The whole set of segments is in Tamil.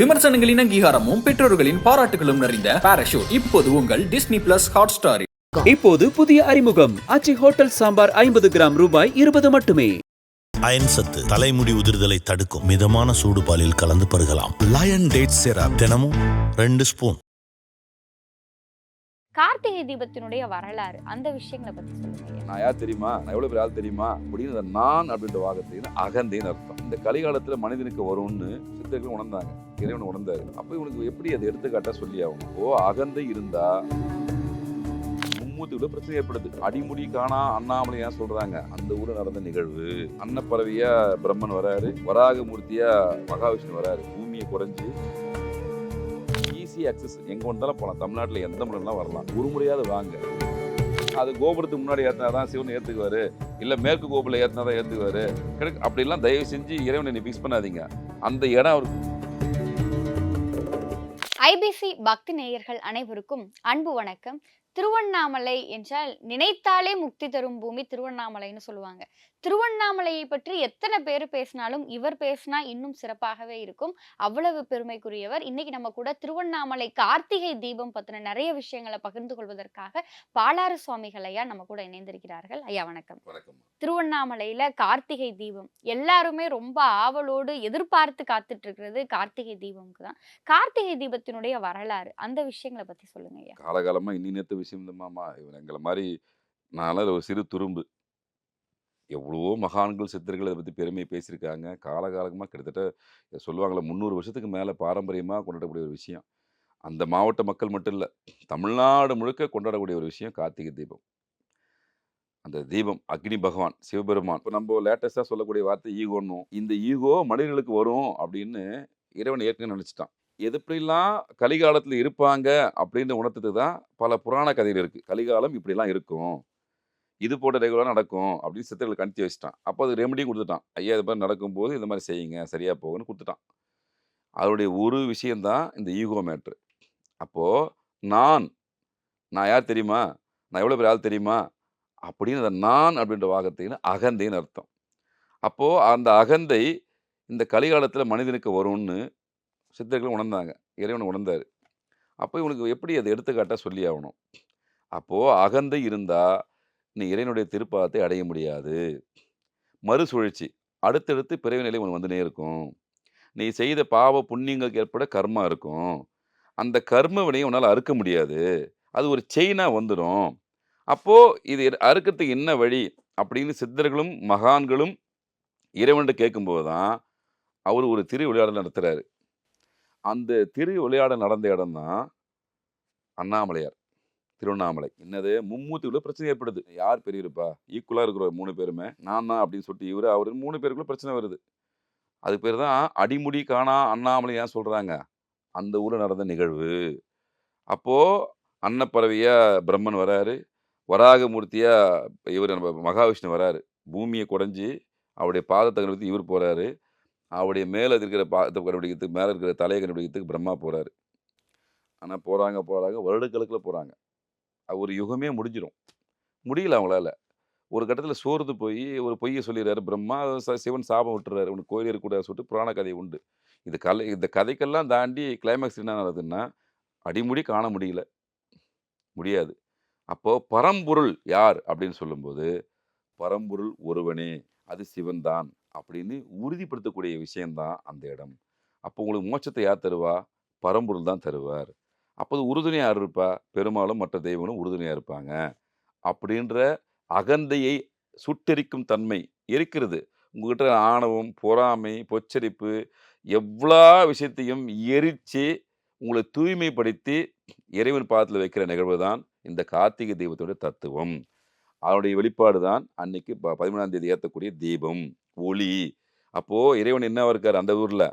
விமர்சனங்களின் அங்கீகாரமும் பெற்றோர்களின் பாராட்டுகளும் நிறைந்த பாராஷூட் இப்போது உங்கள் டிஸ்னி பிளஸ் ஹாட் ஸ்டாரில் இப்போது புதிய அறிமுகம். அச்சி ஹோட்டல் சாம்பார் ஐம்பது கிராம் ரூபாய் இருபது மட்டுமே. அயன் சத்து தலைமுடி உதிர்தலை தடுக்கும் மிதமான சூடு பாலில் கலந்து பருகலாம். லயன் டேட் சிரப் தினமும் ரெண்டு ஸ்பூன். கார்த்திகை தீபத்தினுடைய வரலாறு அந்த விஷயங்களை பத்தி சொல்லுங்க நான் யார் தெரியுமா? நான் எவ்வளவு பேர் ஆள் தெரியுமா? அப்படின்னு நான் அப்படின்ற வாகத்தையும் அகந்தைன்னு அர்த்தம். இந்த கலிகாலத்துல மனிதனுக்கு வரும்னு சித்தர்கள் உணர்ந்தாங்க. இறைவன் உணர்ந்தாரு. அப்ப இவனுக்கு எப்படி அதை எடுத்துக்காட்டா சொல்லி ஆகணும்? ஓ அகந்தை இருந்தா மும்மூத்துக்குள்ள பிரச்சனை ஏற்படுது. அடிமுடி காணா அண்ணாமலை ஏன் சொல்றாங்க? அந்த ஊர்ல நடந்த நிகழ்வு. அன்னப்பறவையா பிரம்மன் வராரு. வராக மூர்த்தியா மகாவிஷ்ணு வராரு. பூமியை குறைஞ்சு ஈஸி அக்சஸ் எங்கே வந்தாலும் போகலாம் தமிழ்நாட்டில் எந்த முறையெல்லாம் வரலாம். ஒரு முறையாவது வாங்க. அது கோபுரத்துக்கு முன்னாடி ஏற்றினா தான் சிவன் ஏற்றுக்குவார் இல்லை மேற்கு கோபுரில் ஏற்றினா தான் ஏற்றுக்குவார் கிடைக்கு அப்படிலாம் தயவு செஞ்சு இறைவனை நீ ஃபிக்ஸ் பண்ணாதீங்க. அந்த இடம் அவருக்கு ஐபிசி பக்தி நேயர்கள் அனைவருக்கும் அன்பு வணக்கம். திருவண்ணாமலை என்றால் நினைத்தாலே முக்தி தரும் பூமி திருவண்ணாமலைன்னு சொல்லுவாங்க. திருவண்ணாமலையை பற்றி எத்தனை பேர் பேசினாலும் இவர் பேசினா இன்னும் சிறப்பாகவே இருக்கும். அவ்வளவு பெருமைக்குரியவர். இன்னைக்கு நம்ம கூட திருவண்ணாமலை கார்த்திகை தீபம் பத்தின நிறைய விஷயங்களை பகிர்ந்து கொள்வதற்காக பாலாறு சுவாமிகள் ஐயா நம்ம கூட இணைந்திருக்கிறார்கள். ஐயா வணக்கம். திருவண்ணாமலையில கார்த்திகை தீபம் எல்லாருமே ரொம்ப ஆவலோடு எதிர்பார்த்து காத்துட்டு இருக்கிறது கார்த்திகை தீபம்க்கு தான். கார்த்திகை தீபத்தினுடைய வரலாறு அந்த விஷயங்களை பத்தி சொல்லுங்க ஐயா. காலகாலமாக இன்னி நேற்று விஷயம் இந்த மாமா இவன் எங்களை மாதிரி நான்லாம் ஒரு சிறு துரும்பு. எவ்வளவோ மகான்கள் சித்தர்கள் இதை பற்றி பெருமையை பேசியிருக்காங்க. காலகாலமாக கிட்டத்தட்ட இதை சொல்லுவாங்களே முந்நூறு வருஷத்துக்கு மேலே பாரம்பரியமாக கொண்டாடக்கூடிய ஒரு விஷயம். அந்த மாவட்ட மக்கள் மட்டும் இல்லை தமிழ்நாடு முழுக்க கொண்டாடக்கூடிய ஒரு விஷயம் கார்த்திகை தீபம். அந்த தீபம் அக்னி பகவான் சிவபெருமான். இப்போ நம்ம லேட்டஸ்டாக சொல்லக்கூடிய வார்த்தை ஈகோன்னும் இந்த ஈகோ மனிதர்களுக்கு வரும் அப்படின்னு இறைவன் ஏற்கனவே நினச்சிட்டான். எதுப்படிலாம் கலிகாலத்தில் இருப்பாங்க அப்படின்னு உணர்த்துட்டு தான் பல புராண கதைகள் இருக்குது கலிகாலம் இப்படிலாம் இருக்கும். இது போட்ட ரெகுலராக நடக்கும் அப்படின்னு சித்தர்கள் கணித்து வச்சுட்டான். அப்போ அது ரெமடியும் கொடுத்துட்டான். ஐயா இது மாதிரி நடக்கும்போது இந்த மாதிரி செய்யுங்க சரியாக போகணும்னு கொடுத்துட்டான். அதனுடைய ஒரு விஷயந்தான் இந்த ஈகோ மேட்ரு. அப்போது நான் நான் யார் தெரியுமா? நான் எவ்வளோ பேர் ஆள் தெரியுமா? அப்படின்னு அந்த நான் அப்படின்ற வாகத்துக்கு அகந்தைன்னு அர்த்தம். அப்போது அந்த அகந்தை இந்த கலிகாலத்தில் மனிதனுக்கு வரும்னு சித்தர்கள் உணர்ந்தாங்க. இறைவன் உணர்ந்தார். அப்போ இவனுக்கு எப்படி அதை எடுத்துக்காட்டாக சொல்லி ஆகணும்? அப்போது அகந்தை இருந்தால் நீ இறைவனுடைய திருப்பாதத்தை அடைய முடியாது. மறுசுழற்சி. அடுத்தடுத்து பிறவி நிலை உனக்கு வந்துனே இருக்கும். நீ செய்த பாவ புண்ணியங்களுக்கு ஏற்பட கர்மா இருக்கும். அந்த கர்ம வினையை உன்னால் அறுக்க முடியாது. அது ஒரு செயினாக வந்துடும் அப்போது இது அறுக்கிறதுக்கு என்ன வழி? அப்படின்னு சித்தர்களும் மகான்களும் இறைவன்கிட்ட கேட்கும்போது தான் அவர் ஒரு திரு விளையாடல் நடத்துகிறாரு அந்த திரு விளையாட நடந்த இடம் தான் அண்ணாமலையார் திருவண்ணாமலை. என்னது? மும்மூத்துக்குள்ள பிரச்சனை ஏற்படுது. யார் பெரியப்பா ஈக்குவலாக இருக்கிற மூணு பேருமே. நான் தான் அப்படின்னு சொல்லிட்டு இவர் அவர் மூணு பேருக்குள்ள பிரச்சனை வருது. அது பேர் தான் அடிமுடி காணா அண்ணாமலை ஏன் சொல்கிறாங்க அந்த ஊரில் நடந்த நிகழ்வு. அப்போது அன்னப்பறவையாக பிரம்மன் வராரு. வராகமூர்த்தியாக இவர் நம்ம மகாவிஷ்ணு வராரு. பூமியை குறைஞ்சி அவருடைய பாதத்தை கண்டுபிடித்து இவர் போகிறாரு அவருடைய மேலே இருக்கிற பாதத்தை கண்டுபிடிக்கிறதுக்கு மேலே இருக்கிற தலையை கண்டுபிடிக்கிறதுக்கு பிரம்மா போகிறாரு ஆனால் போகிறாங்க போகிறாங்க வருடக்கணக்கில் போகிறாங்க ஒரு யுகமே முடிஞ்சிடும் முடியல அவங்களால. ஒரு கட்டத்தில் சோர்ந்து போய் ஒரு பொய்யை சொல்லிடுறாரு. பிரம்மா சிவன் சாபம் விட்டுறாரு. உனக்கு கோயில் இருக்கக்கூடாது சொல்லிட்டு புராண கதை உண்டு. இது கலை இந்த கதைக்கெல்லாம் தாண்டி கிளைமேக்ஸ் என்ன நடக்குதுன்னா அடிமுடி காண முடியல. முடியாது. அப்போது பரம்பொருள் யார் அப்படின்னு சொல்லும்போது பரம்பொருள் ஒருவனே. அது சிவன்தான். அப்படின்னு உறுதிப்படுத்தக்கூடிய விஷயந்தான் அந்த இடம். அப்போ உங்களுக்கு மோட்சத்தை யார் தருவா? பரம்பொருள் தான் தருவார். அப்போது உறுதுணையாக இருப்பா? பெரும்பாலும் மற்ற தெய்வங்களும் உறுதுணையாக இருப்பாங்க. அப்படின்ற அகந்தையை சுட்டெரிக்கும் தன்மை இருக்கிறது. உங்ககிட்ட ஆணவம் பொறாமை பொச்சரிப்பு எவ்வளோ விஷயத்தையும் எரித்து உங்களை தூய்மைப்படுத்தி இறைவன் பாதத்தில் வைக்கிற நிகழ்வு தான் இந்த கார்த்திகை தீபத்தோட தத்துவம். அதனுடைய வெளிப்பாடு தான் அன்னைக்கு ப பதிமூணாம் தேதி ஏற்றக்கூடிய தீபம். ஒளி. அப்போது இறைவன் என்னவாக இருக்கார்? அந்த ஊரில்.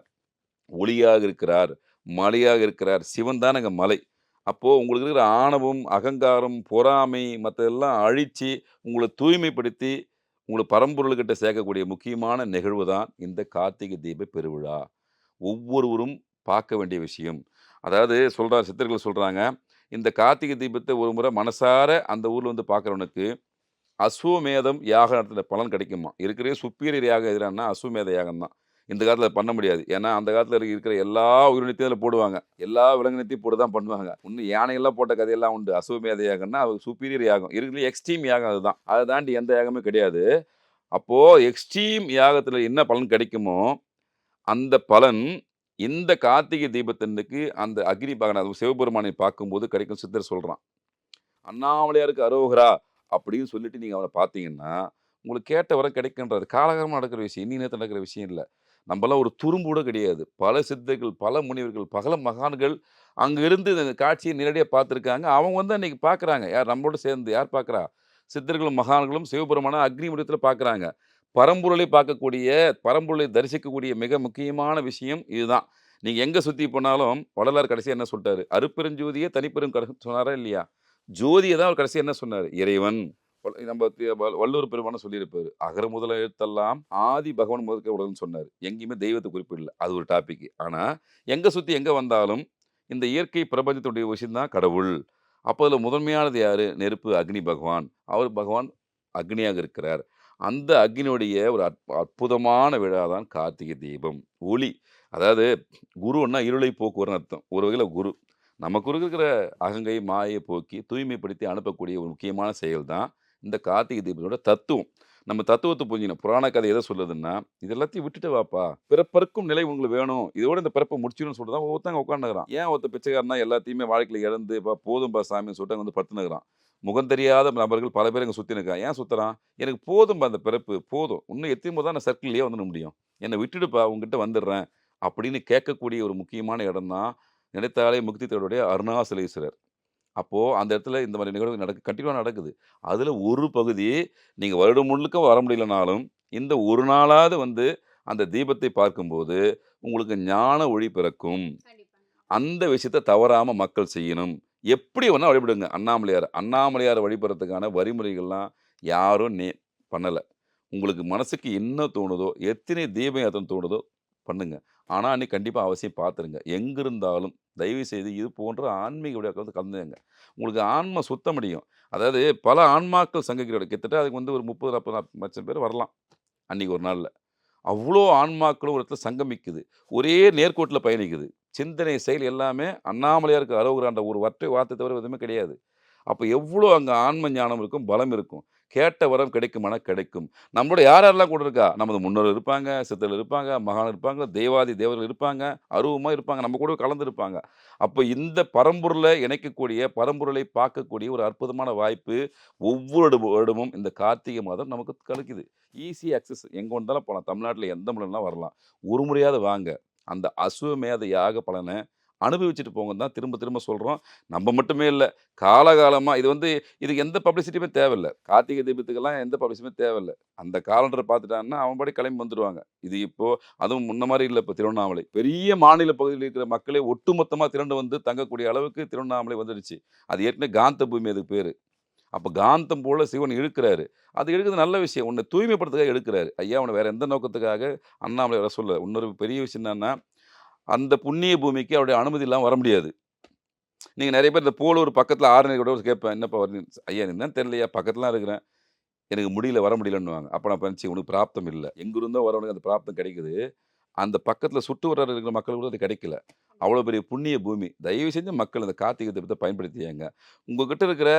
ஒளியாக இருக்கிறார் மலையாக இருக்கிறார். சிவன் தான் எங்கள் மலை. அப்போது உங்களுக்கு இருக்கிற ஆணவம் அகங்காரம் பொறாமை மற்றதெல்லாம் அழித்து உங்களை தூய்மைப்படுத்தி உங்களை பரம்பொருள்கிட்ட சேர்க்கக்கூடிய முக்கியமான நிகழ்வு தான் இந்த கார்த்திகை தீப பெருவிழா. ஒவ்வொருவரும் பார்க்க வேண்டிய விஷயம். அதாவது சொல்கிறார் சித்தர்கள் சொல்கிறாங்க இந்த கார்த்திகை தீபத்தை ஒரு முறை மனசார அந்த ஊரில் வந்து பார்க்குறவனுக்கு அஸ்வமேதம் யாகம் நடத்தின பலன் கிடைக்குமா? இருக்கிறே சுப்பீரியர் யாகம் எதிரானா அஸ்வமேத யாகம் தான் இந்த காலத்தில் பண்ண முடியாது. ஏன்னா அந்த காலத்தில் இருக்கிற எல்லா உயிரினத்தையும் அதில் போடுவாங்க. எல்லா விலங்கினத்தையும் போட்டு தான் பண்ணுவாங்க. இன்னும் யானையெல்லாம் போட்ட கதையெல்லாம் உண்டு. அசுவமேத யாகம்னா அது சுப்பீரியர் யாகம். இருக்கிற எக்ஸ்ட்ரீம் யாகம் அதுதான். அதை தாண்டி எந்த யாகமே கிடையாது. அப்போது எக்ஸ்ட்ரீம் யாகத்தில் என்ன பலன் கிடைக்குமோ அந்த பலன் இந்த கார்த்திகை தீபத்தன்னைக்கு அந்த அக்னி பகன் அது சிவபெருமானை பார்க்கும்போது கிடைக்கும் சித்தர் சொல்கிறான் அண்ணாமலையாருக்கு அரோகரா அப்படின்னு சொல்லிட்டு நீங்கள் அவனை பார்த்தீங்கன்னா உங்களுக்கு கேட்ட வர கிடைக்கின்றது காலகாலமாக நடக்கிற விஷயம். இன்னி நேரத்தில் நடக்கிற விஷயம் இல்லை. நம்மலாம் ஒரு துரும்பு கூட கிடையாது. பல சித்தர்கள் பல முனிவர்கள் பல மகான்கள் அங்கேருந்து இந்த காட்சியை நேரடியாக பார்த்துருக்காங்க. அவங்க வந்து அன்னைக்கு பார்க்குறாங்க. யார் நம்மளோட சேர்ந்து யார் பார்க்குறா? சித்தர்களும் மகான்களும் சிவபெருமான அக்னிமுடத்தில் பார்க்குறாங்க. பரம்பொருளை பார்க்கக்கூடிய பரம்பொருளை தரிசிக்கக்கூடிய மிக முக்கியமான விஷயம் இதுதான். நீங்கள் எங்கே சுற்றி போனாலும் வள்ளலார் கடைசி என்ன சொல்லிட்டாரு? அருப்பெருஞ்சோதியே தனிப்பெரும் கட சொன்னாரா இல்லையா? ஜோதியை தான் அவர் கடைசி என்ன சொன்னார்? இறைவன் நம்ம வள்ளுவர் பெருமான சொல்லியிருப்பார். அகர முதல எழுத்தெல்லாம் ஆதி பகவான் முதற்க உடல்னு சொன்னார். எங்கேயுமே தெய்வத்தை குறிப்பிடல அது ஒரு டாபிக் ஆனால் எங்கே சுற்றி எங்கே வந்தாலும் இந்த இயற்கை பிரபஞ்சத்துடைய விஷயம்தான் கடவுள். அப்போ அதில் முதன்மையானது யார்? நெருப்பு அக்னி பகவான். அவர் பகவான் அக்னியாக இருக்கிறார். அந்த அக்னியுடைய ஒரு அற்புதமான விழா தான் கார்த்திகை தீபம். ஒளி. அதாவது குருன்னா இருளை போக்குவரன்னு அர்த்தம். ஒரு வகையில் குரு. நமக்கு இருக்கிற அகங்கை மாயை போக்கி தூய்மைப்படுத்தி அனுப்பக்கூடிய ஒரு முக்கியமான செயல் தான் இந்த கார்த்திகை தீபத்தோட தத்துவம். நம்ம தத்துவத்தை புரிஞ்சிக்கணும். புராண கதை எதை சொல்லுதுன்னா இது எல்லாத்தையும் விட்டுட்டு வாப்பா. பிறப்பருக்கும் நிலை உங்களுக்கு வேணும். இதோட இந்த பிறப்பை முடிச்சிடணும்னு சொல்லிட்டு தான் ஒருத்தங்க உட்காந்துக்கிறான் ஏன் ஒருத்த பிச்சைக்காரனா எல்லாத்தையுமே வாழ்க்கையில் இழந்து இப்போ போதும்பா சாமின்னு சொல்லிட்டு அங்கே வந்து படுத்துனுக்குறான். முகம் தெரியாத நபர்கள் பல பேர் இங்கே சுற்றி நிற்கான் ஏன் சுற்றுறான் எனக்கு போதும்பா அந்த பிறப்பு. போதும். இன்னும் எத்தையும் போது தான் நான் சர்க்கிள்லேயே வந்துட முடியும். என்னை விட்டுடுப்பா உங்ககிட்ட வந்துடுறேன். அப்படின்னு கேட்கக்கூடிய ஒரு முக்கியமான இடம் தான் நினைத்தாலே முக்தி தேவருடைய அருணாசலேஸ்வரர். அப்போது அந்த இடத்துல இந்த மாதிரி நிகழ்வு நடக்கு கண்டிப்பாக நடக்குது. அதில் ஒரு பகுதி நீங்கள் வருடம் முழுக்க வர முடியலனாலும் இந்த ஒரு நாளாவது வந்து அந்த தீபத்தை பார்க்கும்போது உங்களுக்கு ஞான ஒளி பிறக்கும். அந்த விஷயத்தை தவறாமல் மக்கள் செய்யணும். எப்படி வேணால் வழிபடுங்க. அண்ணாமலையார் அண்ணாமலையார் வழிபடுறதுக்கான வழிமுறைகள்லாம் யாரும் நே பண்ணலை. உங்களுக்கு மனசுக்கு என்ன தோணுதோ எத்தனை தீபம் ஏத்தம் தோணுதோ பண்ணுங்க. ஆனால் அன்றைக்கி கண்டிப்பாக அவசியம் பார்த்துருங்க. எங்கே இருந்தாலும் தயவு செய்து இது போன்ற ஆன்மீக விளையாட்டு வந்து கலந்துங்க உங்களுக்கு ஆன்மா சுத்தம் முடியும் அதாவது பல ஆன்மாக்கள் சங்ககிரோட கிட்டத்தட்ட அதுக்கு வந்து ஒரு முப்பது நாற்பது லட்சம் பேர் வரலாம் அன்றைக்கி ஒரு நாளில். அவ்வளோ ஆன்மாக்களும் ஒரு இடத்துல சங்கமிக்குது. ஒரே நேர்கோட்டில் பயணிக்குது. சிந்தனை செயல் எல்லாமே அண்ணாமலையாருக்கு அரோகரான்ற ஒரு வற்றை வார்த்தை தவிர எதுவுமே கிடையாது. அப்போ எவ்வளோ அங்கே ஆன்ம ஞானம் இருக்கும் பலம் இருக்கும். கேட்ட வரம் கிடைக்குமான கிடைக்கும். நம்மளோட யார் யாரெல்லாம் கூட இருக்கா? நமது முன்னோர் இருப்பாங்க சித்தர்கள் இருப்பாங்க மகான் இருப்பாங்க தேவாதி தேவர்கள் இருப்பாங்க அருவமாக இருப்பாங்க நம்ம கூட கலந்து இருப்பாங்க அப்போ இந்த பரம்பொருளை இணைக்கக்கூடிய பரம்பொருளை பார்க்கக்கூடிய ஒரு அற்புதமான வாய்ப்பு ஒவ்வொரு வருடமும் இந்த கார்த்திகை மாதம் நமக்கு கிடைக்குது ஈஸி அக்சஸ் எங்கே வந்தாலும் போகலாம் தமிழ்நாட்டில் எந்த மொழிலாம் வரலாம். ஒரு முறையாவது வாங்க. அந்த அசுவமேத யாக பலனை அனுபவிச்சுட்டு போங்க தான் திரும்ப திரும்ப சொல்கிறோம் நம்ம மட்டுமே இல்லை. காலகாலமாக இது வந்து இதுக்கு எந்த பப்ளிசிட்டியுமே தேவையில்லை. கார்த்திகை தீபத்துக்கெல்லாம் எந்த பப்ளிசிட்டியுமே தேவையில்லை. அந்த காலண்டரை பார்த்துட்டாங்கன்னா அவன் படி கிளம்பி வந்துடுவாங்க இது இப்போது அதுவும் முன்ன மாதிரி இல்லை இப்போ திருவண்ணாமலை. பெரிய மாநில பகுதியில் இருக்கிற மக்களே ஒட்டுமொத்தமாக திரண்டு வந்து தங்கக்கூடிய அளவுக்கு திருவண்ணாமலை வந்துடுச்சு. அது ஏற்கனவே காந்த பூமி அதுக்கு பேர். அப்போ காந்தம் போல் சிவன் இழுக்கிறாரு. அது எடுக்கிறது நல்ல விஷயம். உன்னை தூய்மைப்படுத்துக்காக எடுக்கிறாரு. ஐயா உன்னை வேறு எந்த நோக்கத்துக்காக அண்ணாமலை வர சொல்ல? இன்னொரு பெரிய விஷயம் என்னன்னா அந்த புண்ணிய பூமிக்கு அவருடைய அனுமதி இல்லாமல் வர முடியாது. நீங்கள் நிறைய பேர் இந்த போலூர் பக்கத்தில் ஆறுநேரி கூட கேட்பேன் என்னப்பா வரீங்க ஐயா என்னன்னு தெரியலையா? பக்கத்துலாம் இருக்கிறேன். எனக்கு முடியல வர முடியலன்னுவாங்க. அப்போ நான் பண்ணிச்சு உனக்கு பிராப்தம் இல்லை. எங்கிருந்தோ வரவனுக்கு அந்த பிராப்தம் கிடைக்குது. அந்த பக்கத்தில் சுட்டு வர இருக்கிற மக்கள் கூட அது கிடைக்கல. அவ்வளோ பெரிய புண்ணிய பூமி. தயவு செஞ்சு மக்கள் அந்த கார்த்திகை தீபத்தை பயன்படுத்தியாங்க உங்ககிட்ட இருக்கிற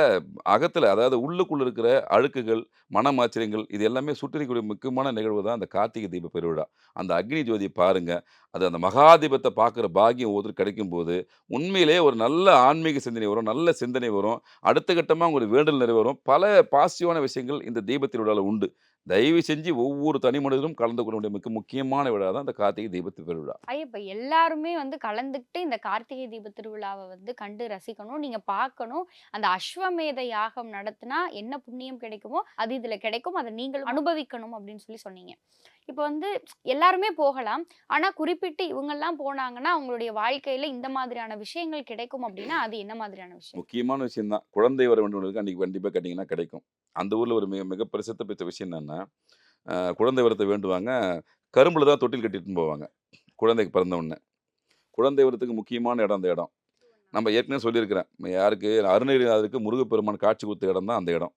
அகத்தில் அதாவது உள்ளுக்குள்ளே இருக்கிற அழுக்குகள் மனமாச்சரியங்கள் இது எல்லாமே சுட்டரிக்கக்கூடிய முக்கியமான நிகழ்வு தான் அந்த கார்த்திகை தீப பெருவிழா. அந்த அக்னி ஜோதியை பாருங்கள் அது அந்த மகாதீபத்தை பார்க்குற பாக்கியம் ஒவ்வொருத்தர் கிடைக்கும் போது உண்மையிலே ஒரு நல்ல ஆன்மீக சிந்தனை வரும் நல்ல சிந்தனை வரும். அடுத்த கட்டமாக உங்களுடைய வேண்டல் நிறைவேறும். பல பாசிட்டிவான விஷயங்கள் இந்த தீபத்திருவிழாவில் உண்டு. தயவு செஞ்சு ஒவ்வொரு தனி மனிதரும் கலந்து கொள்ள வேண்டிய மிக முக்கியமான விழா தான் இந்த கார்த்திகை தீபத்து திருவிழா. ஐயா எல்லாருமே வந்து கலந்துக்கிட்டு இந்த கார்த்திகை தீப திருவிழாவை வந்து கண்டு ரசிக்கணும். நீங்க பார்க்கணும். அந்த அஸ்வமேத யாகம் நடத்தினா என்ன புண்ணியம் கிடைக்குமோ அது இதுல கிடைக்கும். அதை நீங்களும் அனுபவிக்கணும் அப்படின்னு சொல்லி சொன்னீங்க. இப்போ வந்து எல்லாருமே போகலாம். ஆனால் குறிப்பிட்டு இவங்கெல்லாம் போனாங்கன்னா அவங்களுடைய வாழ்க்கையில இந்த மாதிரியான விஷயங்கள் கிடைக்கும் அப்படின்னா அது என்ன மாதிரியான விஷயம்? முக்கியமான விஷயம் தான் குழந்தை வர வேண்டும் அன்றைக்கி கண்டிப்பாக கேட்டிங்கன்னா கிடைக்கும். அந்த ஊரில் ஒரு மிக மிக பிரசித்த பெற்ற விஷயம் என்னென்னா குழந்தை வரத்தை வேண்டுவாங்க. கரும்பில் தான் தொட்டில் கட்டிட்டு போவாங்க குழந்தைக்கு பிறந்த உடனே. குழந்தை வரத்துக்கு முக்கியமான இடம் அந்த இடம். நம்ம ஏற்கனவே சொல்லியிருக்கிறேன். யாருக்கு? அருணகிரிநாதருக்கு முருகப்பெருமான் காட்சி கொடுத்த இடம் தான் அந்த இடம்.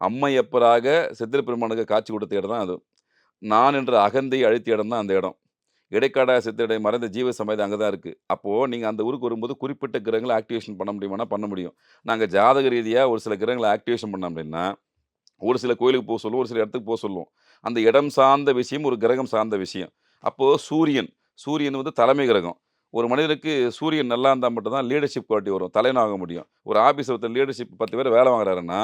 அம்மையப்பராக சித்திரப்பெருமானுக்கு காட்சி கொடுத்த இடம் தான் அது. நான் என்ற அகந்தையை அழுத்திய இடம் தான் அந்த இடம். இடைக்காடா சித்தடை மறைந்த ஜீவ சமயத்தை அங்கே தான் இருக்குது அப்போது நீங்கள் அந்த ஊருக்கு வரும்போது குறிப்பிட்ட கிரகங்களை ஆக்டிவேஷன் பண்ண முடியுமானா பண்ண முடியும்? நாங்கள் ஜாதக ரீதியாக ஒரு சில கிரகங்களை ஆக்டிவேஷன் பண்ண அப்படின்னா ஒரு சில கோயிலுக்கு போக சொல்லுவோம் ஒரு சில இடத்துக்கு போக சொல்லுவோம். அந்த இடம் சார்ந்த விஷயம் ஒரு கிரகம் சார்ந்த விஷயம். அப்போது சூரியன் சூரியன் வந்து தலைமை கிரகம். ஒரு மனிதனுக்கு சூரியன் நல்லா இருந்தால் மட்டும்தான் லீடர்ஷிப் குவாலிட்டி வரும் தலைவனாக முடியும். ஒரு ஆஃபீஸ் ஒருத்தர் லீடர்ஷிப் பத்து பேர் வேலை வாங்குறாருன்னா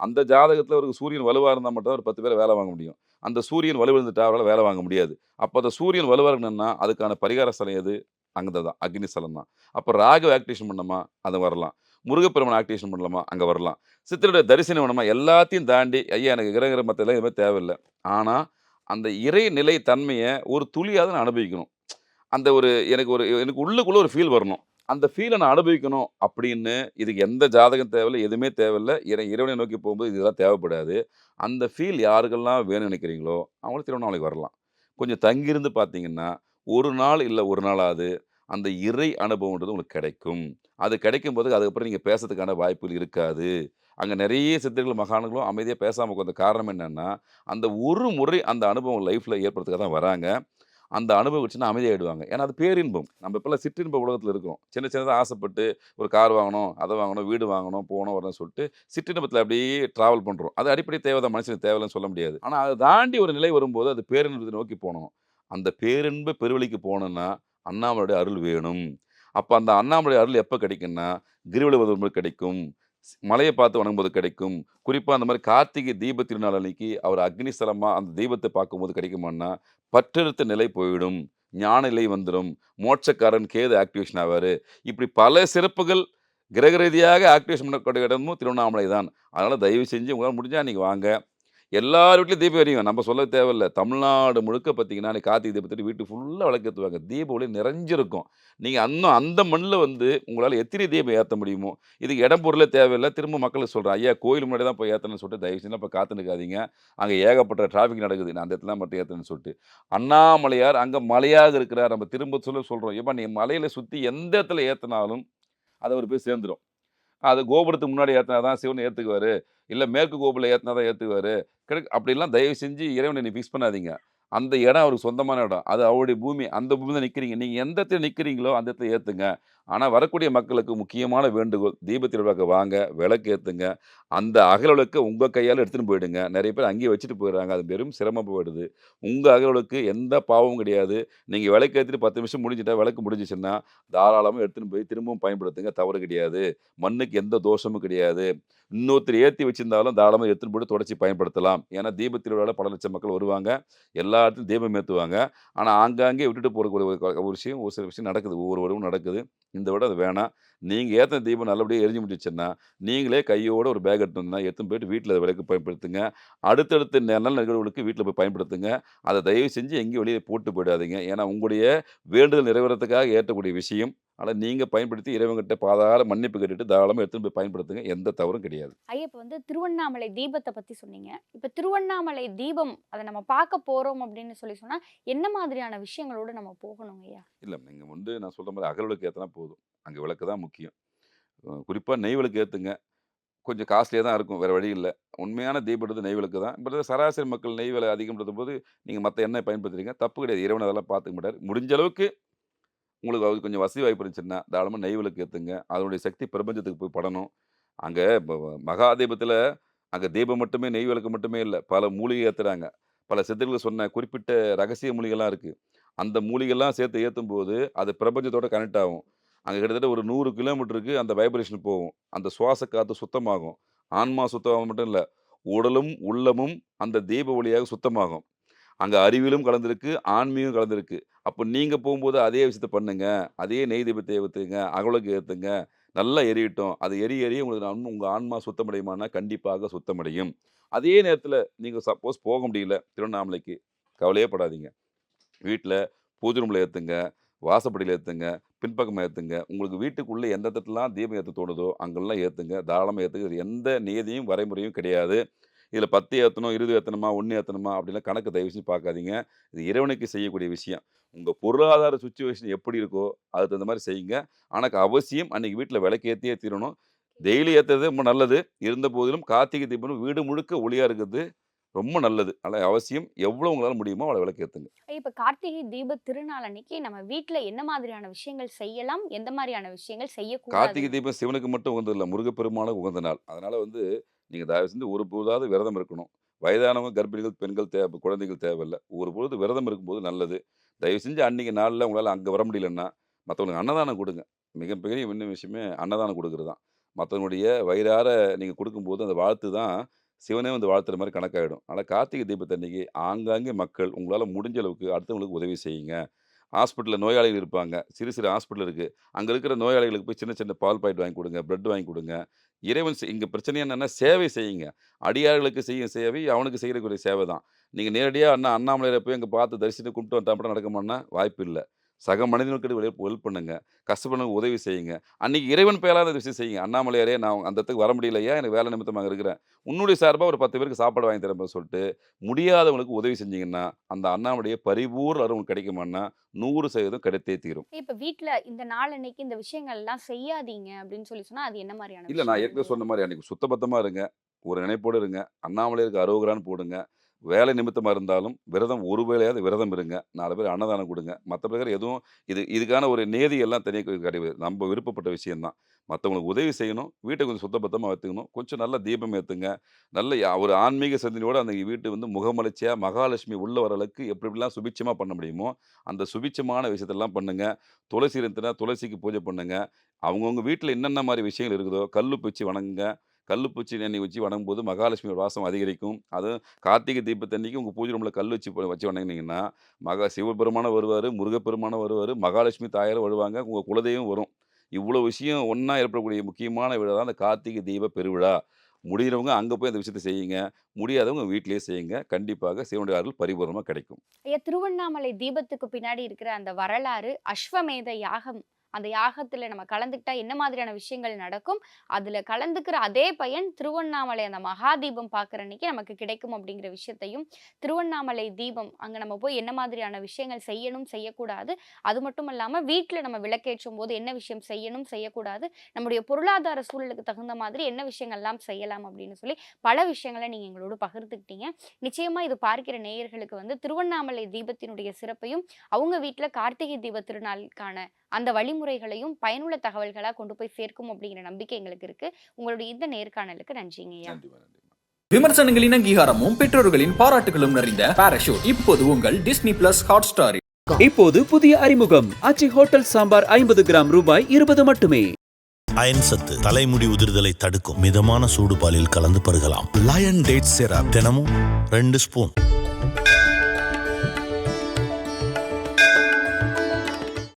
அந்த ஜாதகத்தில் ஒரு சூரியன் வலுவாக இருந்தால் மட்டும் ஒரு பத்து பேர் வேலை வாங்க முடியும். அந்த சூரியன் வலுவிழந்துட்டா அவரால் வேலை வாங்க முடியாது. அப்போ அந்த சூரியன் வலுவாக அதுக்கான பரிகார ஸ்தலம் எது? அங்கே தான் அக்னி ஸ்தலம் தான். அப்போ ராகு ஆக்டிவேஷன் பண்ணோமா அது வரலாம். முருகப்பெருமன் ஆக்டிவேஷன் பண்ணலாமா? அங்கே வரலாம். சித்தருடைய தரிசனம் வேணுமா? எல்லாத்தையும் தாண்டி ஐயா எனக்கு கிரகிற மத்தெல்லாம் எதுவுமே தேவையில்லை. ஆனால் அந்த இறை நிலை தன்மையை ஒரு துளியாவது நான் அனுபவிக்கணும். அந்த ஒரு எனக்கு ஒரு எனக்கு உள்ளுக்குள்ளே ஒரு ஃபீல் வரணும். அந்த ஃபீலை நான் அனுபவிக்கணும் அப்படின்னு இதுக்கு எந்த ஜாதகம் தேவையில்லை எதுவுமே தேவையில்லை. இறை இறைவனை நோக்கி போகும்போது இதெல்லாம் தேவைப்படாது. அந்த ஃபீல் யாருக்கெல்லாம் வேணும்னு நினைக்கிறீங்களோ அவங்களும் திருவண்ணாமலைக்கு வரலாம். கொஞ்சம் தங்கியிருந்து பார்த்தீங்கன்னா ஒரு நாள் இல்லை ஒரு நாளாவது அந்த இறை அனுபவம்ன்றது உங்களுக்கு கிடைக்கும். அது கிடைக்கும் போது அதுக்கப்புறம் நீங்கள் பேசுறதுக்கான வாய்ப்புகள் இருக்காது. அங்கே நிறைய சித்தர்கள் மகான்களும் அமைதியாக பேசாமல் உட்காந்த காரணம் என்னென்னா அந்த ஒரு முறை அந்த அனுபவம் லைஃப்பில் ஏற்படுறதுக்காக தான் வராங்க. அந்த அனுபவம் வச்சுன்னா அமைதியாகிடுவாங்க ஏன்னா அது பேரின்பம். நம்ம இப்போல்லாம் சிற்றின்ப உலகத்தில் இருக்கிறோம் சின்ன சின்னதாக ஆசைப்பட்டு ஒரு கார் வாங்கணும் அதை வாங்கணும் வீடு வாங்கணும் போகணும் வரணும்னு சொல்லிட்டு சிற்றின்பத்தில் அப்படியே ட்ராவல் பண்ணுறோம் அது அடிப்படை தேவை தான் மனுஷனுக்கு தேவையில்லைன்னு சொல்ல முடியாது. ஆனால் அதை தாண்டி ஒரு நிலை வரும்போது அது பேரின்பத்தை நோக்கி போகணும் அந்த பேரின்ப பெருவழிக்கு போகணுன்னா அண்ணாமலையுடைய அருள் வேணும். அப்போ அந்த அண்ணாமலை அருள் எப்போ கிடைக்கும்னா கிரிவலி வரும்போது கிடைக்கும். மலையை பார்த்து வணங்கும்போது கிடைக்கும். குறிப்பாக அந்த மாதிரி கார்த்திகை தீப திருநாள் அன்னைக்கு அவர் அக்னிஸ்தலமாக அந்த தீபத்தை பார்க்கும்போது கிடைக்குமான்னா பற்றெடுத்த நிலை போயிடும். ஞான நிலை வந்துடும் மோட்சக்காரன் கேது ஆக்டிவேஷன் ஆவார். இப்படி பல சிறப்புகள் கிரக ரீதியாக ஆக்டிவேஷன் பண்ணக்கூடிய இடமும் திருவண்ணாமலை தான் அதனால் தயவு செஞ்சு உங்களால் முடிஞ்சால் நீங்கள் வாங்க. எல்லார் வீட்லையும் தீபம் எரியும். நம்ம சொல்ல தேவையில்ல. தமிழ்நாடு முழுக்க பார்த்தீங்கன்னா அன்னைக்கு கார்த்திகை தீபத்தை வீட்டு ஃபுல்லாக விளக்கேற்றுவாங்க தீப ஒளி நிறைஞ்சிருக்கும். நீங்கள் அன்னும் அந்த மண்ணில் வந்து உங்களால் எத்தனை தீபம் ஏற்ற முடியுமோ இதுக்கு இடம் பொருளே தேவையில்லை. திரும்ப மக்களுக்கு சொல்கிறேன் ஐயா கோயில் முன்னாடி தான் போய் ஏற்றணும்னு சொல்லிட்டு தயவு செஞ்சு இப்போ காத்து நிற்காதீங்க அங்கே ஏகப்பட்ட டிராஃபிக் நடக்குது. நான் அந்த இடத்துல மட்டும் ஏற்றணும்னு சொல்லிட்டு. அண்ணாமலையார் அங்கே மலையாக இருக்கிறார். நம்ம திரும்ப சொல்ல சொல்கிறோம் ஏப்பா நீ மலையில் சுற்றி எந்த இடத்துல ஏற்றினாலும் அதை ஒரு போய் சேர்ந்துடும் அது கோபுரத்துக்கு முன்னாடி ஏற்றினா தான் சிவன் ஏற்றுக்குவார் இல்லை மேற்கு கோபுரில் ஏற்றினா தான் ஏற்றுக்குவார் கிடைக்கு அப்படிலாம் தயவு செஞ்சு இறைவனை நீ ஃபிக்ஸ் பண்ணாதீங்க. அந்த இடம் அவருக்கு சொந்தமான இடம். அது அவருடைய பூமி. அந்த பூமி தான் நிற்கிறீங்க நீங்கள் எந்த இடத்துல நிற்கிறீங்களோ அந்த இடத்துல ஏற்றுங்க ஆனால் வரக்கூடிய மக்களுக்கு முக்கியமான வேண்டுகோள் தீப திருவிழாக்கு வாங்க விளக்கு ஏற்றுங்க அந்த அகல் உங்கள் கையால் எடுத்துகிட்டு போயிடுங்க. நிறைய பேர் அங்கேயே வச்சுட்டு போயிடுறாங்க. அது பெரும் சிரமம் போயிடுது. உங்கள் அகல் எந்த பாவமும் கிடையாது. நீங்கள் விளக்கு ஏற்றிட்டு பத்து நிமிஷம் முடிஞ்சிட்டா விளக்கு முடிஞ்சிச்சுன்னா தாராளமாக எடுத்துன்னு போய் திரும்பவும் பயன்படுத்துங்க. தவறு கிடையாது. மண்ணுக்கு எந்த தோஷமும் கிடையாது. இன்னொருத்தர் ஏற்றி வச்சிருந்தாலும் தாராளமாக எடுத்துன்னு போட்டு தொடச்சி பயன்படுத்தலாம். ஏன்னா தீப திருவிழாவில் பல லட்சம் மக்கள் வருவாங்க. எல்லா இடத்துலையும் தீபம் ஏற்றுவாங்க ஆனால் ஆங்காங்கே விட்டுட்டு போகிற ஒரு ஒரு விஷயம் ஒரு சில விஷயம் நடக்குது. ஒவ்வொரு வருடம் நடக்குது. இந்த விட அது வேணாம். நீங்கள் ஏற்றின தீபம் நல்லபடியாக எரிஞ்சு முடிச்சுன்னா நீங்களே கையோட ஒரு பேக் எடுத்து வந்தா எடுத்துன்னு போயிட்டு வீட்டில் அதை விளக்கு பயன்படுத்துங்க. அடுத்தடுத்த நல்ல நிகழ்வுகளுக்கு வீட்டில் போய் பயன்படுத்துங்க. அதை தயவு செஞ்சு எங்கேயும் வெளியே போட்டு போயிடாதீங்க. ஏன்னா உங்களுடைய வேண்டுதல் நிறைவேறத்துக்காக ஏற்றக்கூடிய விஷயம். ஆனால் நீங்கள் பயன்படுத்தி இறைவன்கிட்ட பாதார மன்னிப்பு கேட்டுட்டு தாராளமாக எடுத்துன்னு போய் பயன்படுத்துங்க. எந்த தவறும் கிடையாது. ஐயா இப்போ வந்து திருவண்ணாமலை தீபத்தை பத்தி சொன்னீங்க. இப்போ திருவண்ணாமலை தீபம் அதை நம்ம பார்க்க போறோம் அப்படின்னு சொல்லி சொன்னா என்ன மாதிரியான விஷயங்களோட நம்ம போகணும் ஐயா? இல்லை நீங்கள் வந்து நான் சொல்கிற மாதிரி அகல் விளக்கு ஏற்றினா போதும். அங்கே விளக்கு தான் முக்கியம். குறிப்பாக நெய் விளக்கு ஏற்றுங்க கொஞ்சம் காஸ்ட்லியாக தான் இருக்கும் வேறு வழி இல்லை. உண்மையான தீபடுறது நெய் விளக்கு தான். இப்போ சராசரி மக்கள் நெய் விலை அதிகம்ன்றது போது நீங்கள் மற்ற எண்ணெய் பயன்படுத்துறீங்க தப்பு கிடையாது. இறைவன் அதெல்லாம் பார்த்துக்க மாட்டார். முடிஞ்ச அளவுக்கு உங்களுக்கு அது கொஞ்சம் வசதி வாய்ப்பு இருந்துச்சுன்னா தாராளமாக நெய் விளக்கு ஏற்றுங்க அதனுடைய சக்தி பிரபஞ்சத்துக்கு போய் படணும். அங்கே மகாதீபத்தில் அங்கே தீபம் மட்டுமே நெய் விளக்கு மட்டுமே இல்லை. பல மூலிகை ஏற்றுறாங்க பல சித்தர்கள் சொன்ன குறிப்பிட்ட ரகசிய மூலிகைலாம் இருக்குது அந்த மூலிகைலாம் சேர்த்து ஏற்றும் போது அது பிரபஞ்சத்தோட கனெக்ட் ஆகும். அங்கே கிட்டத்தட்ட ஒரு நூறு கிலோமீட்டருக்கு அந்த வைப்ரேஷன் போகும். அந்த சுவாச காற்று சுத்தமாகும். ஆன்மா சுத்தமாக மட்டும் இல்லை உடலும் உள்ளமும் அந்த தீப ஒளியாக சுத்தமாகும். அங்கே அறிவிலும் கலந்துருக்கு ஆன்மீகம் கலந்துருக்கு. அப்போ நீங்கள் போகும்போது அதே விஷயத்த பண்ணுங்க. அதே நெய் தீபத்தை ஏற்றுங்க அகலுக்கு ஏற்றுங்க நல்லா எரியட்டும். அது எரி எரிய உங்களுக்கு உங்கள் ஆன்மா சுத்தமடையுமானா கண்டிப்பாக சுத்தமடையும். அதே நேரத்தில் நீங்கள் சப்போஸ் போக முடியல திருவண்ணாமலைக்கு கவலையே படாதீங்க. வீட்டில் பூஜை ரூமில் ஏற்றுங்க வாசப்படியில் ஏற்றுங்க பின்பக்கம் ஏற்றுங்க உங்களுக்கு வீட்டுக்குள்ளே எந்த இடத்துலலாம் தீபம் ஏற்ற தோணுதோ அங்கெல்லாம் ஏற்றுங்க தாராளமாக ஏற்றுங்க எந்த நியதியும் வரைமுறையும் கிடையாது. இதில் பத்து ஏற்றணும் இருபது ஏற்றணுமா ஒன்று ஏற்றணுமா அப்படிலாம் கணக்கு தயவு செஞ்சு பார்க்காதீங்க இது இறைவனுக்கு செய்யக்கூடிய விஷயம். உங்கள் பொருளாதார சுச்சுவேஷன் எப்படி இருக்கோ அதுக்கு தகுந்த மாதிரி செய்யுங்க. ஆனால் அவசியம் அன்றைக்கி வீட்டில் விளக்கு ஏற்றியே தீரணும் டெய்லி ஏற்றுறது ரொம்ப நல்லது. இருந்த போதிலும் கார்த்திகை தீபம் வீடு முழுக்க ஒளியாக இருக்குது ரொம்ப நல்லது. அதனால் அவசியம் எவ்வளோ உங்களால் முடியுமோ அவ்வளோ விளக்கேற்றுங்க இப்ப கார்த்திகை தீப திருநாள் அன்னைக்கு நம்ம வீட்ல என்ன மாதிரியான விஷயங்கள் செய்யலாம்? எந்த மாதிரியான விஷயங்கள் செய்யக்கூடாது? கார்த்திகை தீபம் சிவனுக்கு மட்டும் உகந்தது இல்லை முருகப்பெருமானுக்கு உகந்த நாள். அதனால வந்து நீங்கள் தயவு செஞ்சு ஒரு பொழுதாவது விரதம் இருக்கணும். வயதானவங்க கர்ப்பிணிகள் பெண்கள் தேவை குழந்தைகள் தேவையில்லை. ஒரு பொழுது விரதம் இருக்கும்போது நல்லது. தயவு செஞ்சு அன்றைக்கி நாளில் உங்களால் அங்கே வர முடியலன்னா மற்றவங்களுக்கு அன்னதானம் கொடுங்க. மிகப்பெரிய இன்னும் விஷயமே அன்னதானம் கொடுக்குறது தான் மற்றவங்களுடைய வயிறார நீங்கள் கொடுக்கும்போது அந்த வாழ்த்து தான் சிவனே வந்து வாழ்த்துற மாதிரி கணக்காயிடும். ஆனால் கார்த்திகை தீபத்தன்னைக்கு ஆங்காங்கே மக்கள் உங்களால் முடிஞ்ச அளவுக்கு அடுத்தவங்களுக்கு உதவி செய்யுங்க. ஹாஸ்பிட்டலில் நோயாளிகள் இருப்பாங்க. சிறு சிறு ஹாஸ்பிட்டல் இருக்குது அங்கே இருக்கிற நோயாளிகளுக்கு போய் சின்ன சின்ன பால் பாயிண்ட் வாங்கி கொடுங்க ப்ரெட் வாங்கி கொடுங்க. இறைவன் இங்கே பிரச்சனை என்னென்னா சேவை செய்யுங்க. அடியார்களுக்கு செய்யும் சேவை அவனுக்கு செய்யக்கூடிய சேவை தான் நீங்கள் நேரடியாக அண்ணா அண்ணாமலையில் போய் அங்கே பார்த்து தரிசனம் கும்பிட்டு வந்தால் மட்டும் நடக்குமான்னா வாய்ப்பு இல்லை. சக மனிதனுக்கு ஹெல்ப் பண்ணுங்க. கஷ்டப்படுங்க உதவி செய்யுங்க. அன்னைக்கு இறைவன் பேராத விஷயம் செய்யுங்க. அண்ணாமலையாரே நான் அந்த இடத்துக்கு வர முடியலையா? எனக்கு வேலை நிமித்தமாக இருக்கிறேன். உன்னுடைய சார்பாக ஒரு பத்து பேருக்கு சாப்பாடு வாங்கி தரேன் சொல்லிட்டு முடியாதவங்களுக்கு உதவி செஞ்சீங்கன்னா அந்த அண்ணாமலைய பரிபூர் அருள் கிடைக்குமான்னா நூறு சதவீதம் கிடைத்தே தீரும். இப்ப வீட்ல இந்த நாள் அன்னைக்கு இந்த விஷயங்கள் எல்லாம் செய்யாதீங்க அப்படின்னு சொல்லி சொன்னா அது என்ன மாதிரியான இல்லை நான்? ஏற்கனவே சொன்ன மாதிரி அன்றைக்கி சுத்தபத்தமாக இருங்க. ஒரு நினைப்போடு இருங்க. அண்ணாமலையருக்கு அரோகரான்னு போடுங்க. வேலை நிமித்தமாக இருந்தாலும் விரதம் ஒரு வேலையாவது விரதம் இருங்க. நாலு பேர் அன்னதானம் கொடுங்க. மற்ற பேர் எதுவும் இது இதுக்கான ஒரு நேதி எல்லாம் தனியாக கிடையாது. நம்ம விருப்பப்பட்ட விஷயம்தான் மற்றவங்களுக்கு உதவி செய்யணும். வீட்டை கொஞ்சம் சுத்தபத்தமாக வைத்துக்கணும் கொஞ்சம் நல்ல தீபம் ஏற்றுங்க நல்ல யா- ஒரு ஆன்மீக சிந்தனையோடு அந்த வீட்டு வந்து முகமலர்ச்சியாக மகாலட்சுமி உள்ள வர அளவுக்கு எப்படி எப்படிலாம் சுபிச்சமாக பண்ண முடியுமோ அந்த சுபிச்சமான விஷயத்தெல்லாம் பண்ணுங்கள் துளசி இருந்துன்னா துளசிக்கு பூஜை பண்ணுங்கள் அவங்கவுங்க வீட்டில் என்னென்ன மாதிரி விஷயங்கள் இருக்குதோ கல் பிச்சு வணங்குங்க. கல்லுப்பூச்சி எண்ணெய் வச்சு வணங்கும்போது மகாலட்சுமியோட வாசம் அதிகரிக்கும். அதுவும் கார்த்திகை தீபத்தன்னைக்கு உங்கள் பூஜை ரூமில் கல் வச்சு வச்சு வணங்கினீங்கன்னா மகா சிவபெருமானம் வருவார் முருகப்பெருமானம் வருவார் மகாலட்சுமி தாயார் வருவாங்க உங்கள் குலதெய்வம் வரும். இவ்வளோ விஷயம் ஒன்றா ஏற்படக்கூடிய முக்கியமான விழா தான் அந்த கார்த்திகை தீப பெருவிழா. முடிகிறவங்க அங்கே போய் அந்த விஷயத்தை செய்யுங்க. முடியாதவங்க வீட்டிலேயே செய்யுங்க. கண்டிப்பாக சிவனுடைய அருள் பரிபூர்ணமாக கிடைக்கும். ஐயா திருவண்ணாமலை தீபத்துக்கு பின்னாடி இருக்கிற அந்த வரலாறு அஸ்வமேத யாகம் அந்த யாகத்துல நம்ம கலந்துக்கிட்டா என்ன மாதிரியான விஷயங்கள் நடக்கும்? அதுல கலந்துக்கிற அதே பயன் திருவண்ணாமலை அந்த மகா தீபம் பார்க்குற அன்னைக்கு நமக்கு கிடைக்கும் அப்படிங்கிற விஷயத்தையும் திருவண்ணாமலை தீபம் அங்க நம்ம போய் என்ன மாதிரியான விஷயங்கள் செய்யணும் செய்யக்கூடாது. அது மட்டும் இல்லாமல் வீட்டில் நம்ம விளக்கேற்றும் போது என்ன விஷயம் செய்யணும் செய்யக்கூடாது. நம்முடைய பொருளாதார சூழலுக்கு தகுந்த மாதிரி என்ன விஷயங்கள்லாம் செய்யலாம் அப்படின்னு சொல்லி பல விஷயங்களை நீங்கள் எங்களோட பகிர்ந்துக்கிட்டீங்க. நிச்சயமாக இது பார்க்கிற நேயர்களுக்கு வந்து திருவண்ணாமலை தீபத்தினுடைய சிறப்பையும் அவங்க வீட்டில் கார்த்திகை தீப திருநாளுக்கான அந்த வழிமுறைகளையும் பயனுள்ள தகவல்களா கொண்டு போய் சேர்க்கும் அப்படிங்கிற நம்பிக்கை எங்களுக்கு இருக்கு. உங்களுடைய இந்த நேர்காணலுக்கு நன்றிங்கய்யா நன்றி நன்றி விமர்சனங்களின் அங்கீகாரமும் பெற்றோர்களின் பாராட்டுகளும் நிறைந்த பாராஷூட் இப்போது உங்கள் டிஸ்னி பிளஸ் ஹாட் ஸ்டார் இப்போது புதிய அறிமுகம். ஆச்சி ஹோட்டல் சாம்பார் ஐம்பது கிராம் ரூபாய் இருபது மட்டுமே. அயன் சத்து தலைமுடி உதிர்தலை தடுக்கும் மிதமான சூடு பாலில் கலந்து பருகலாம். லயன் டேட் சிரப் தினமும் ரெண்டு ஸ்பூன்.